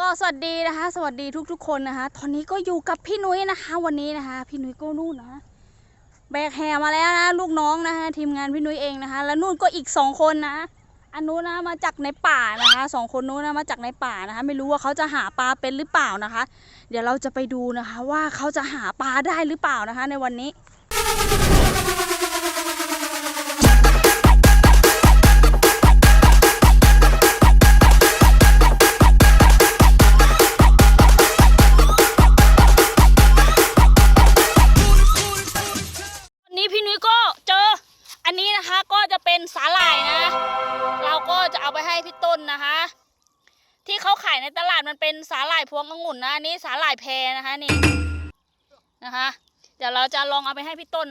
ก็สวัสดีนะคะ สวัสดีทุก ๆ คนนะคะ ตอนนี้ก็อยู่กับพี่นุ้ยนะคะ วันนี้นะคะ พี่นุ้ยก็นู่นนะแบกแห่มาแล้วนะลูกน้องนะคะทีมงานพี่นุ้ยเองนะคะ แล้วนู่นก็อีกสองคนนะอันนู้นนะมาจากในป่านะคะสองคนนู้นนะมาจากในป่านะคะ ไม่รู้ว่าเขาจะหาปลาเป็นหรือเปล่านะคะ เดี๋ยวเราจะไปดูนะคะ ว่าเขาจะหาปลาได้หรือเปล่านะคะ ในวันนี้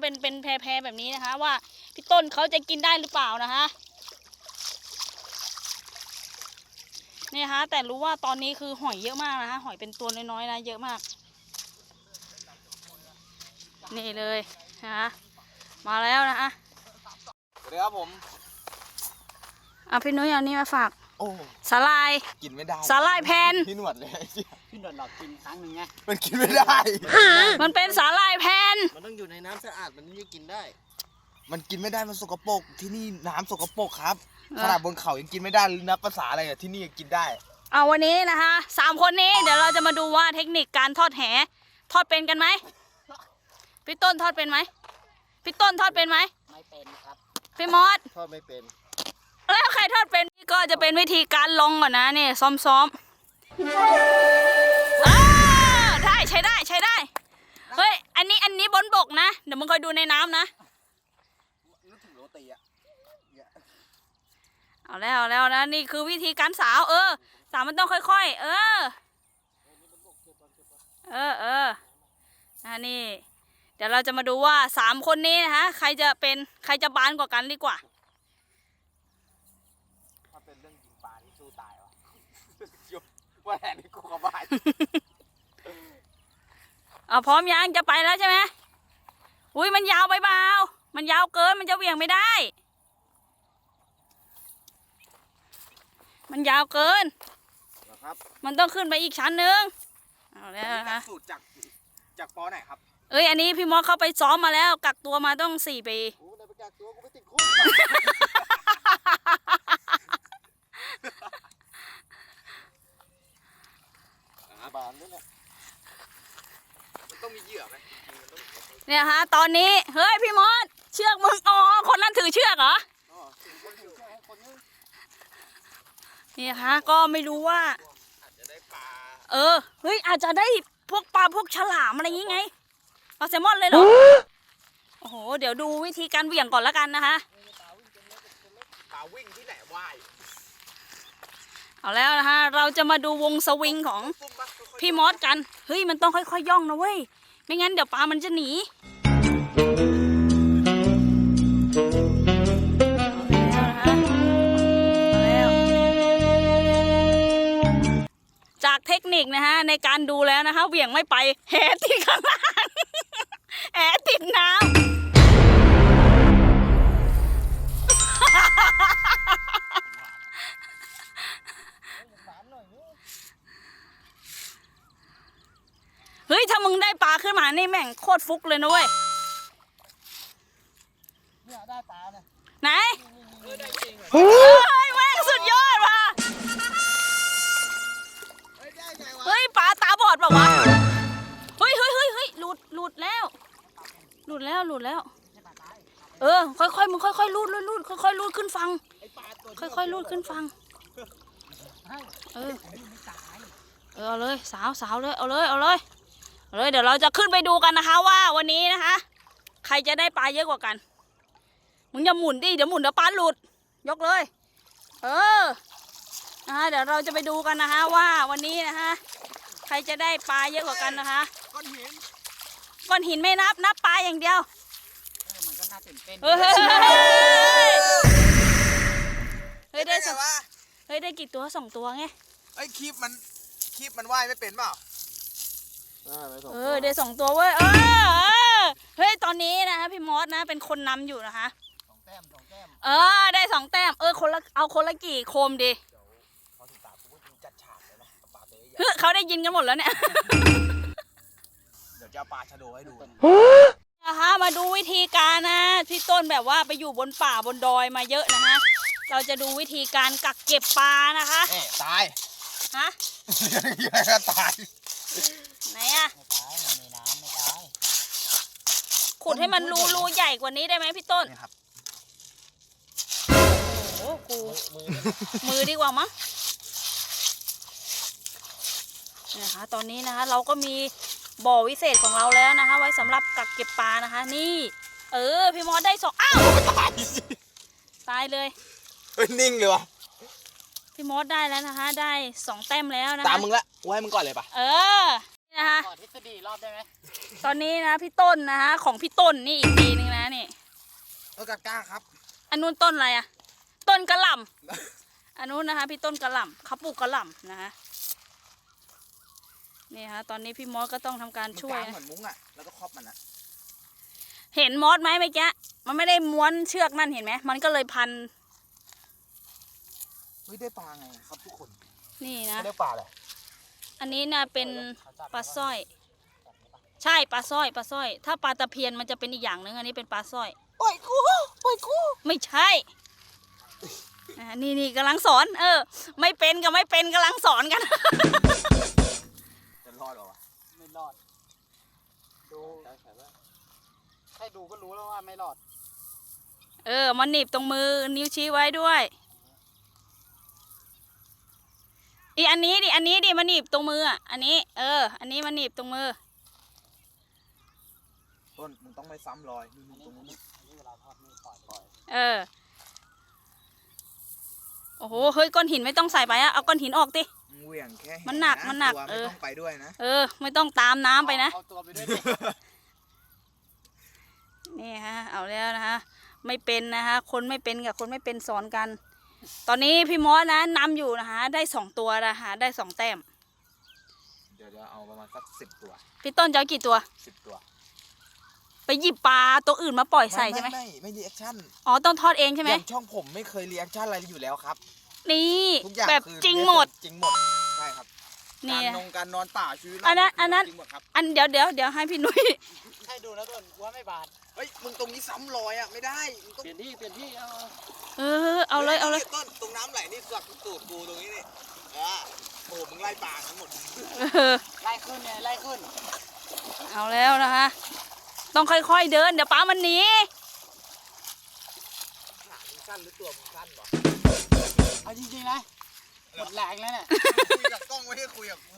เป็นเป็นแพรแพรแบบนี้นะคะ ว่าพี่ต้นเขาจะกินได้หรือเปล่านะคะนี่นะคะแต่รู้ว่าตอนนี้คือหอยเยอะมากนะคะหอยเป็นตัวน้อยๆนะเยอะมาก นี่เลยนะคะมาแล้วนะคะสวัสดีครับผมเอาพี่นุ้ยเอานี่มาฝากโอ้สาลายกินไม่ได้สาหร่ายแผ่นพี่หนวดเลย พี่หนวดหลอกกินครั้งหนึ่งไงมันกินไม่ได้ มันเป็นสาลายแผ่นมันต้องอยู่ในน้ำสะอาดมันถึงจะกินได้ มันกินไม่ได้มันสกปรกที่นี่น้ำสกปรกครับขนาดบนเขายังกินไม่ได้หรือนับภาษาอะไรอะที่นี่ยังกินได้ เอาวันนี้นะคะสามคนนี้เดี๋ยวเราจะมาดูว่าเทคนิคการทอดแหทอดเป็นกันไหมพี่ต้นทอดเป็นไหมพี่ต้นทอดเป็นไหมไม่เป็นครับพี่มอสทอดไม่เป็น แล้วใครทอดเป็นนี่ก็จะเป็นวิธีการลองก่อนนะนี่ซ้อมๆ อันนี้อันนี้บนบกนะ เดี๋ยวมึงคอยดูในน้ำนะ นึกถึงโรตีอะเอาแล้วเอาแล้วนะนี่คือวิธีการสาว เออ สาวมันต้องค่อยๆ เออ เออเออนะนี่ เดี๋ยวเราจะมาดูว่าสามคนนี้นะคะใครจะเป็นใครจะบานกว่ากันดีกว่า ถ้าเป็นเรื่องยิงปลาที่สู้ตายวะ ว่าแทนนี่กูกบาด เอาพร้อมยังจะไปแล้วใช่ไหมอุ้ยมันยาวไปเปล่ามันยาวเกินมันจะเหวี่ยงไม่ได้ มันยาวเกินนะครับมันต้องขึ้นไปอีกชั้นหนึ่งเอาแล้วนะคะสูตรจากจากปอไหนครับเอ้ยอันนี้พี่มอสเข้าไปซ้อมมาแล้ว กักตัวมาต้องสี่ปี กูได้ไปกักตัวกูไปติดคุกบานนี่แหละมัน ต้องมีเหยื่อไหมเนี่ยฮะ ตอนนี้เฮ้ยพี่มอสเชือกมึงอ๋อคนนั้นถือเชือกเหรออ๋อสิ่งคนถือแค่คนนึงนี่ฮะก็ไม่รู้ว่า เออเฮ้ยอาจจะได้พวกปลาพวกฉลามอะไรอย่างงี้ไงปลาแซลมอนเลยเหรอโอ้โหเดี๋ยวดูวิธีการเหวี่ยงก่อนละกันนะคะปลาวิ่งที่ไหนว่ายเอาแล้วนะคะเราจะมาดูวงสวิงของพี่มอสกัน เฮ้ย มันต้องค่อยๆย่องนะเว้ย ไม่งั้นเดี๋ยวปลามันจะหนีจากเทคนิคนะฮะในการดูแล้วนะคะเหวี่ยงไม่ไปแหติดข้างล่างแหติดน้ำ เฮ้ย ถ้ามึงได้ปลาขึ้นมานี่แม่งโคตรฟุกเลยนะเว้ย เนี่ยได้ปลาเนี่ยไหนเออไดจริงเฮ้ย แม่งสุดยอดว่ะ เฮ้ยได้ไงวะเฮ้ยปลาตาบอดเปล่าวะ เฮ้ยเฮ้ยเฮ้ยเฮ้ยหลุดหลุดแล้ว หลุดแล้วหลุดแล้ว เออ ค่อยๆมึงค่อยๆลูดลูดลูดค่อยๆลูดขึ้นฟัง ไอ้ปลาตัวค่อยๆลูดขึ้นฟัง เออ เออเอาเลย สาวสาวเลย เอาเลย เอาเลย เอาเลยเดี๋ยวเราจะขึ้นไปดูกันนะคะ ว่าวันนี้นะคะ ใครจะได้ปลาเยอะกว่ากัน มึงอย่าหมุนดิเดี๋ยวหมุนเดี๋ยวปลาหลุด ยกเลย เออนะคะเดี๋ยวเราจะไปดูกันนะคะ ว่าวันนี้นะคะ ใครจะได้ปลาเยอะกว่ากันนะคะก้อนหินก้อนหินไม่นับนับปลาอย่างเดียวเออมันก็น่าตื่นเต้นเฮ้ยเฮ้ยเฮ้ยได้สองวะเฮ้ยได้กี่ตัวสองตัวไงไอ้ยคลิปมันคลิปมันว่ายไม่เป็นเปล่าอ่าไปสอง เอตัวอได้สองตัวเว้ยเออเออเฮ้ยตอนนี้นะคะพี่มอสนะ เป็นคนนำอยู่นะคะสองแต้มสองแต้มเออได้สองแต้มเออคนละเอาคนละกี่โคมดีพอถึงตากูก็ยิงจัดฉากเลยนะปลาตัวใหญ่เขาได้ยินกันหมดแล้วเนี่ยเดี๋ยวจะเอาปลาชะโดให้ดูนะคะมาดูวิธีการนะพี่ต้นแบบว่าไปอยู่บนป่าบนดอยมาเยอะนะคะเราจะดูวิธีการกักเก็บปลานะคะเอ๊ะตายฮะตาย ไหนอะไม่ตายมันมีน้ำไม่ตายขุดให้มันรูรูใหญ่กว่านี้ได้ไหมพี่ต้น นี่ครับโอ้โหกู มือมือดีกว่ามั้งนี่นะคะ ตอนนี้นะคะ เราก็มีบ่อวิเศษของเราแล้วนะคะ ไว้สำหรับกักเก็บปลานะคะ นี่ เออ พี่มอสได้สองอ้าว ตายตายเลย เฮ้ยนิ่งเลยวะ พี่มอสได้แล้วนะคะ ได้สองแต้มแล้วนะคะตามมึงละกูให้มึงก่อนเลยปะเออนี่นะคะขอทฤษฎีรอบได้ไหมตอนนี้นะพี่ต้นนะคะของพี่ต้นนี่อีกทีนึงนะนี่เออกากล้าครับ อันนู้นต้นอะไรอะต้นกระหล่ำอันนู้นนะคะ พี่ต้นกระหล่ำเขาปลูกกระหล่ำนะคะนี่ฮะตอนนี้พี่มอสก็ต้องทำการมันช่วยกางนะเหมือนมุ้งอะแล้วก็ครอบมันอะเห็นมอสไหมเมื่อกี้มันไม่ได้ม้วนเชือกนั่นเห็นไหมมันก็เลยพันเฮ้ยได้ปลาไงครับทุกคนนี่นะไม่ได้ปลาเลยอันนี้นะเป็นปลาสร้อย ใช่ปลาสร้อยปลาสร้อย ถ้าปลาตะเพียนมันจะเป็นอีกอย่างหนึงอันนี้เป็นปลาสร้อยปล่อยกูปล่อยกูไม่ใช่อ่านี่นี่กำลังสอน เออ ไม่เป็นกับไม่เป็นกำลังสอนกัน จะรอดเหรอวะไม่รอด ดูแค่ดูก็รู้แล้วว่าไม่รอด เออมันหนีบตรงมือนิ้วชี้ไว้ด้วย อีอันนี้ดิอันนี้ดิมันหนีบตรงมืออะอันนี้ เออ อันนี้มันหนีบตรงมือ ต้นมึงต้องไม่ซ้ำรอยนี่มึงตรงนู้นอันนี้เวลาทอดนี่ปล่อยปล่อยเออ โอ้โหเฮ้ยก้อนหินไม่ต้องใส่ไปอะเอาก้อนหินออกดิ มึงเหวี่ยงแค่มันหนักมันหนักตัวเอไม่อ ต้องไปด้วยนะเออ ไม่ต้องตามน้ำไปนะ เอาตัวไปด้วยดินี่ฮะ เอาแล้วนะฮะ ไม่เป็นนะฮะ คนไม่เป็นกับคนไม่เป็นสอนกัน ตอนนี้พี่มอสนะนำอยู่นะคะได้สองตัวนะคะได้สองแต้ม เดี๋ยวจะเอาประมาณสักสิบตัวพี่ต้นจะเอากี่ตัว สิบตัวไปหยิบปลาตัวอื่นมาปล่อยใส่ใช่ไหมไม่ไม่รีแอคชั่นอ๋อต้องทอดเองใช่ไหมอย่างช่องผมไม่เคยรีแอคชั่นอะไรอยู่แล้วครับ นี่ ทุกอย่างแบบคือจริงหมด จริงหมดใช่ครับ นี่ การนะนงการนอนป่าชีวิตอันนั้นอันนั้น จริงหมดครับอันเดี๋ยวเดี๋ยวเดี๋ยวให้พี่นุ้ยแค่ดูแล้วต้นกลัวไม่บาดเฮ้ยมึงตรงนี้ซ้ำรอยอะไม่ได้มึงต้องเปลี่ยนที่เปลี่ยนที่เอาเออ เอาเลยเอาเลยต้นตรงน้ำไหลนี่สักตูดกูตรงนี้นี่อ่าโอ้โหมึงไล่ปลาทั้งหมดเออไล่ขึ้นเนี่ยไล่ขึ้นเอาแล้วนะคะ ต้องค่อยๆเดิน เดี๋ยวป้ามันหนีขามึงสั้นหรือตัวมึงสั้นวะเอาจริงๆนะ หมดแรงแล้วเนี่ยคุยกับกล้องไม่ให้คุยกับกู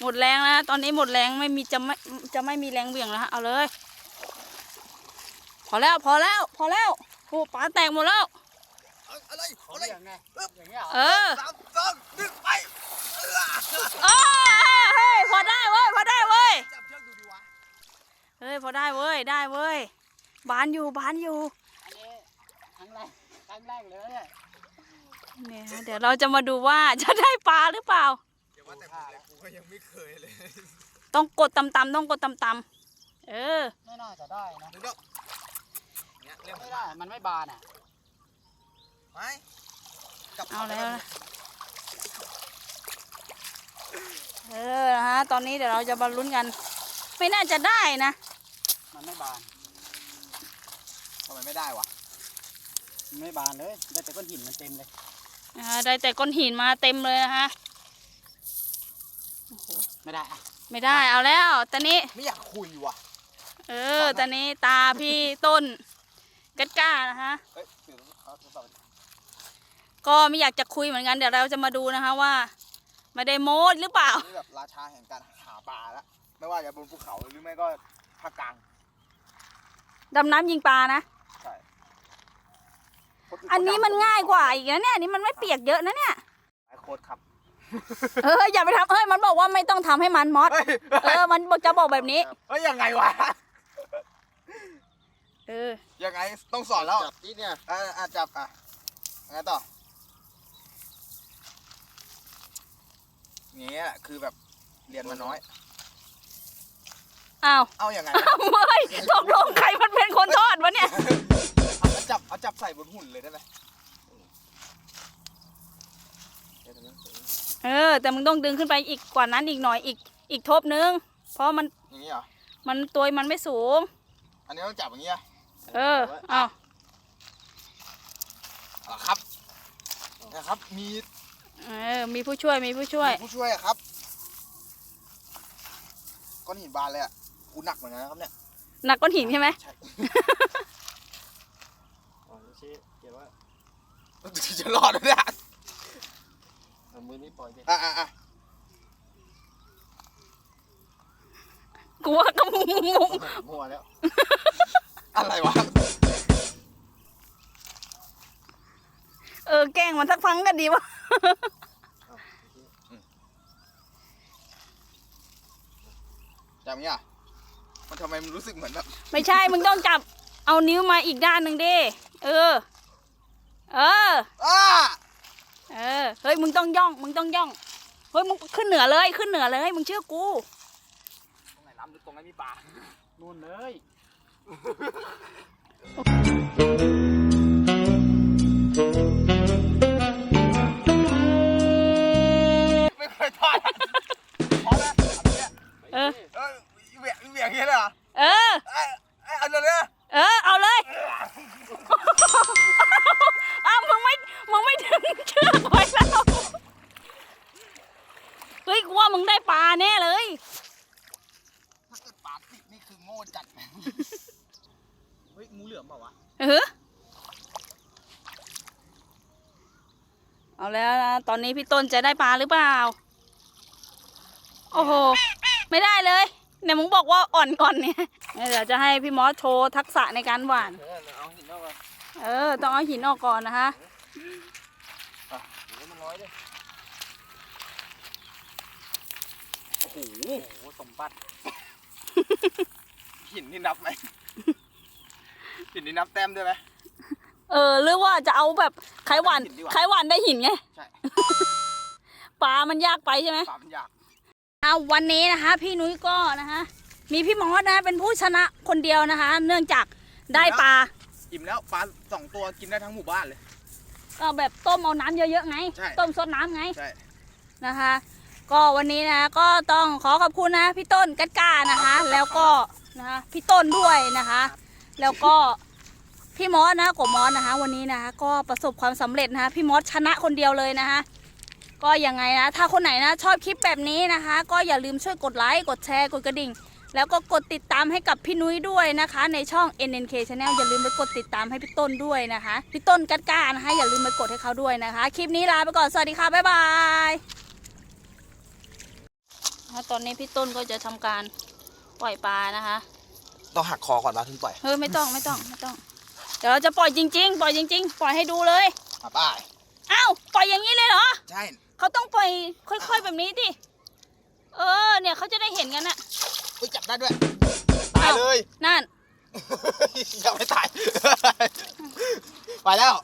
หมดแรงแล้วนะตอนนี้หมดแรงไม่มีจะไม่จะไม่มีแรงเหวี่ยงแล้วฮะเอาเลย พอแล้วพอแล้ว พอแล้วโอ้ปลาแตกหมดแล้ว เอาอะไรเขาเอาอะไรเรียกไงอย่างเงี้ยเหรอเออสามสองหนึ่งไปเออเออเฮ้ยพอได้เว้ยพอได้เว้ยจับเชือกดูดิวะเฮ้ยพอได้เว้ยได้เว้ยบานอยู่บานอยู่อันนี้ครั้งแรกครั้งแรกเลยเนี่ย เนี่ยฮะเดี๋ยวเราจะมาดูว่าจะได้ปลาหรือเปล่า อย่าว่าแต่มึงเลยกูก็ยังไม่เคยเลยต้องกดตำๆต้องกดตำๆเออ ไม่น่าจะได้นะ นึกว่าเนี่ยเรียกไม่ได้ มันไม่บานอะ ไหมจับเอาแล้วนะเออนะฮะตอนนี้เดี๋ยวเราจะมาลุ้นกัน ไม่น่าจะได้นะมันไม่บาน ทำไมไม่ได้วะมันไม่บานเลย ได้แต่ก้อนหินมันเต็มเลย นะคะได้แต่ก้อนหินมาเต็มเลยนะคะไม่ได้อะไม่ได้เอาแล้วตอนนี้ ไม่อยากคุยว่ะ เออ ตอนนี้ตาพี่ต้นกัดก้านะคะเฮ้ยเดี๋ยวเอาโทรศัพท์ก็ไม่อยากจะคุยเหมือนกันเดี๋ยวเราจะมาดูนะคะว่าไม่ได้โม้หรือเปล่า นี่แบบราชาแห่งการหาปลาแล้วไม่ว่าจะบนภูเขาหรือไม่ก็ภาคกลางดำน้ำยิงปลานะใช่ อันนี้มันง่ายกว่าอีกนะเนี่ยอันนี้มันไม่เปียกเยอะนะเนี่ยไอโค้ดครับเอออย่าไปทำเอ้ยมันบอกว่าไม่ต้องทำให้มันมอสเฮ้ยเออมันบอกจะบอกแบบนี้เฮ้ยยังไงวะเออยังไงต้องสอนแล้วจับที่เนี่ยอะอะจับอะยังไงต่ออย่างเงี้ยคือแบบเรียนมาน้อยอ้าวเอาอย่างไงอ้าวเมยตกลงใครมันเป็นคนทอดวะเนี่ยเอา จับเอาจับใส่บนหุ่นเลยได้ไหมเดี๋ยวตรงนี้เออ แต่มึงต้องดึงขึ้นไปอีกกว่านั้นอีกหน่อยอีกอีกทบนึง เพราะมันอย่างนี้เหรอ มันตัวมันไม่สูง อันนี้ต้องจับอย่างนี้เหรอเออเอาเอาละครับนะครับ มีเออมีผู้ช่วยมีผู้ช่วย มีผู้ช่วยอะครับก้อนหินบานเลยอะกูหนักเหมือนกันนะครับเนี่ย หนักก้อนหินใช่ไหมใช่อ๋อไม่ใช่เกี่ยวว่าจะรอดไหมเนี่ยเอามือนี้ปล่อยดิอะอะอะกูว่าก็มุมมุมมุมมั่วแล้วอะไรวะเออแกล้งมันสักพังก็ดีวะจับอย่างนี้อะมันทำไมมันรู้สึกเหมือนแบบไม่ใช่มึงต้องจับเอานิ้วมาอีกด้านหนึ่งดิ เออ เออ อ้าเออ เฮ้ย มึงต้องย่อง มึงต้องย่อง เฮ้ย มึงขึ้นเหนือเลย ขึ้นเหนือเลย มึงเชื่อกู ตรงไหนล้ำหรือตรงไหนมีป่า นู่นเลย เอาแล้วนะตอนนี้พี่ต้นจะได้ปลาหรือเปล่า โอ้โห ไม่ได้เลยเนี่ยมึงบอกว่าอ่อนก่อนเนี่ยเดี๋ยวจะให้พี่มอสโชว์ทักษะในการหว่าน เออเอาหินออกก่อนเออ ต้องเอาหินออกก่อนนะคะเดี๋ยวมันร้อยด้วยโอ้โหโอ้โหสมบัติ หินนี่นับไหม หินนี่นับแต้มด้วยไหม เออหรือว่าจะเอาแบบไขหวานหินดีกว่าไขหวานได้หินไงใช่ปลามันยากไปใช่ไหมปลามันยากเอาวันนี้นะคะ พี่นุ้ยก็นะคะ มีพี่มอสนะเป็นผู้ชนะคนเดียวนะคะ เนื่องจากได้ปลาอิ่มแล้วปลาสองตัวกินได้ทั้งหมู่บ้านเลยก็แบบต้มเอาน้ำเยอะๆไงใช่ต้มซดน้ำไงใช่นะคะ ก็วันนี้นะก็ต้องขอขอบคุณนะพี่ต้นกัดกล้านะคะ แล้วก็นะคะพี่ต้นด้วยนะคะ แล้วก็ พี่มอสนะกบมอสนะคะ วันนี้นะคะก็ประสบความสำเร็จนะคะพี่มอสชนะคนเดียวเลยนะคะ ก็ยังไงนะ ถ้าคนไหนนะชอบคลิปแบบนี้นะคะ ก็อย่าลืมช่วยกดไลค์กดแชร์กดกระดิ่ง แล้วก็กดติดตามให้กับพี่นุ้ยด้วยนะคะ ในช่อง NNK Channel อย่าลืมไปกดติดตามให้พี่ต้นด้วยนะคะพี่ต้นกัดกล้านะคะอย่าลืมไปกดให้เขาด้วยนะคะ คลิปนี้ลาไปก่อนสวัสดีค่ะบ๊ายบายนะคะตอนนี้พี่ต้นก็จะทำการปล่อยปลานะคะ ต้องหักคอก่อนนะถึงปล่อยเฮ้ยไม่ต้องไม่ต้องไม่ต้อง เดี๋ยวเราจะปล่อยจริง ๆ ปล่อยจริง ๆ ปล่อยให้ดูเลยอะป้ายอ้าวปล่อยอย่างนี้เลยเหรอ ใช่เขาต้องปล่อยค่อยๆแบบนี้ดิ เออ เนี่ยเขาจะได้เห็นกันนะเฮ้ยจับได้ด้วยตายเลย นั่นยังไม่ตาย ไปแล้ว